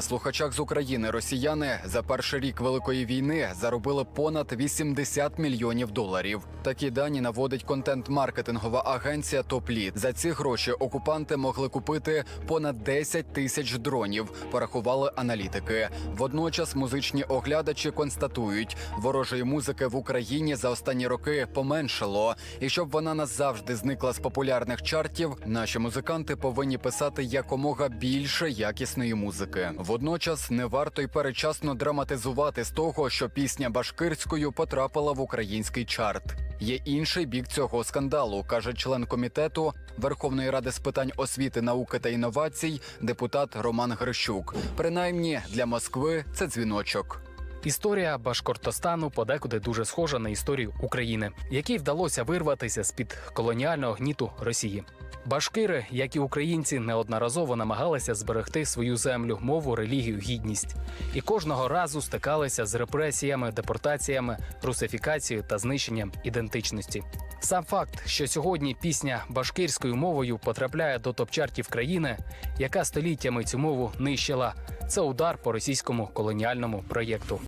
На слухачах з України росіяни за перший рік великої війни заробили понад 80 мільйонів доларів. Такі дані наводить контент-маркетингова агенція Топліт. За ці гроші окупанти могли купити понад 10 тисяч дронів. Порахували аналітики. Водночас музичні оглядачі констатують, ворожої музики в Україні за останні роки поменшало. І щоб вона назавжди зникла з популярних чартів, наші музиканти повинні писати якомога більше якісної музики. Водночас не варто й перечасно драматизувати з того, що пісня башкирською потрапила в український чарт. Є інший бік цього скандалу, каже член комітету Верховної ради з питань освіти, науки та інновацій, депутат Роман Грищук. Принаймні для Москви це дзвіночок. Історія Башкортостану подекуди дуже схожа на історію України, якій вдалося вирватися з під колоніального гніту Росії. Башкири, як і українці, неодноразово намагалися зберегти свою землю, мову, релігію, гідність, і кожного разу стикалися з репресіями, депортаціями, русифікацією та знищенням ідентичності. Сам факт, що сьогодні пісня башкирською мовою потрапляє до топ-чартів країни, яка століттями цю мову нищила, це удар по російському колоніальному проєкту.